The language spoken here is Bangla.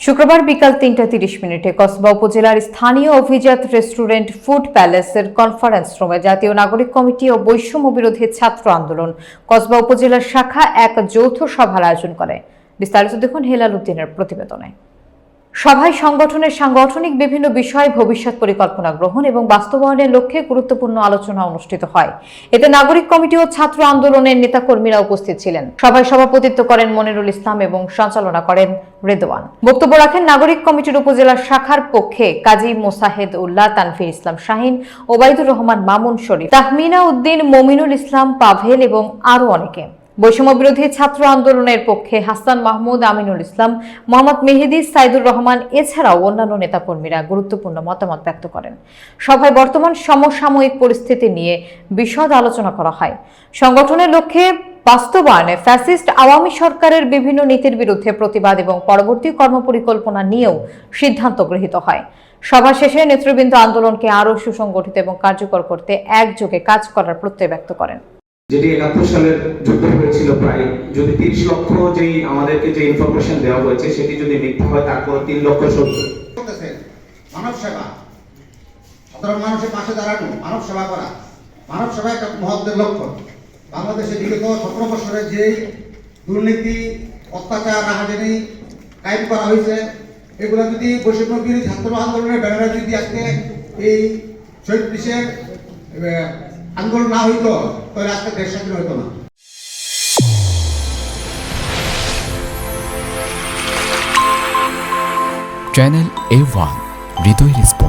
শুক্রবার বিকাল তিনটা তিরিশ মিনিটে কসবা উপজেলার স্থানীয় অভিজাত রেস্টুরেন্ট ফুড প্যালেসের কনফারেন্স রুমে জাতীয় নাগরিক কমিটি ও বৈষম্য বিরোধী ছাত্র আন্দোলন কসবা উপজেলার শাখা এক যৌথ সভার আয়োজন করে। বিস্তারিত দেখুন হেলাল উদ্দিনের প্রতিবেদনে। সভায় সংগঠনের সাংগঠনিক বিভিন্ন বিষয়ে ভবিষ্যৎ পরিকল্পনা গ্রহণ এবং বাস্তবায়নের লক্ষ্যে গুরুত্বপূর্ণ আলোচনা অনুষ্ঠিত হয়। এতে নাগরিক কমিটি ও ছাত্র আন্দোলনের নেতাকর্মীরা উপস্থিত ছিলেন। সভায় সভাপতিত্ব করেন মনিরুল ইসলাম এবং সঞ্চালনা করেন রেদওয়ান। বক্তব্য রাখেন নাগরিক কমিটির উপজেলা শাখার পক্ষে কাজী মোসাহেদ উল্লাহ তানফির ইসলাম শাহিন, ওবায়দুর রহমান মামুন শরীফ, তাহমিনা উদ্দিন, মমিনুল ইসলাম পাভেল এবং আরও অনেকে। বৈষম্য বিরোধী ছাত্র আন্দোলনের পক্ষে হাসান মাহমুদ, আমিনুল ইসলাম, মোহাম্মদ মেহেদি, সাইদুর রহমান এছাড়াও অন্যান্য নেতাকর্মীরা গুরুত্বপূর্ণ মতামত ব্যক্ত করেন। সভায় বর্তমান সমসাময়িক পরিস্থিতি নিয়ে বিশদ আলোচনা করা হয়। সংগঠনের লক্ষ্যে বাস্তবায়নে ফ্যাসিস্ট আওয়ামী সরকারের বিভিন্ন নীতির বিরুদ্ধে প্রতিবাদ এবং পরবর্তী কর্মপরিকল্পনা নিয়েও সিদ্ধান্ত গৃহীত হয়। সভা শেষে নেতৃবৃন্দ আন্দোলনকে আরও সুসংগঠিত এবং কার্যকর করতে একযোগে কাজ করার প্রত্যয় ব্যক্ত করেন। যেটি একাত্তর সালের যুদ্ধ হয়েছিল প্রায় যদি তিরিশ লক্ষ যেই আমাদেরকে যে ইনফরমেশন দেওয়া হয়েছে সেটি যদি মিথ্যা হয় তারপর তিন লক্ষ করতেছে মানব সেবা। সাধারণ মানুষের পাশে দাঁড়ানো মানব সেবা করা। মানব সেবা একটা মহত্বের লক্ষ্য বাংলাদেশে বিগত সতেরো বছরে যেই দুর্নীতি অত্যাচার রাহাজানি কায়েম করা হয়েছে এগুলো যদি বৈষম্য বিরোধী ছাত্র আন্দোলনের ব্যানারে যদি আজকে এই শহীদ আহ, আন্দোলন না হইতো তাহলে আজকে দেশ স্বাধীন হইতো না। চ্যানেল এ ওয়ান হৃদয় স্পর্শ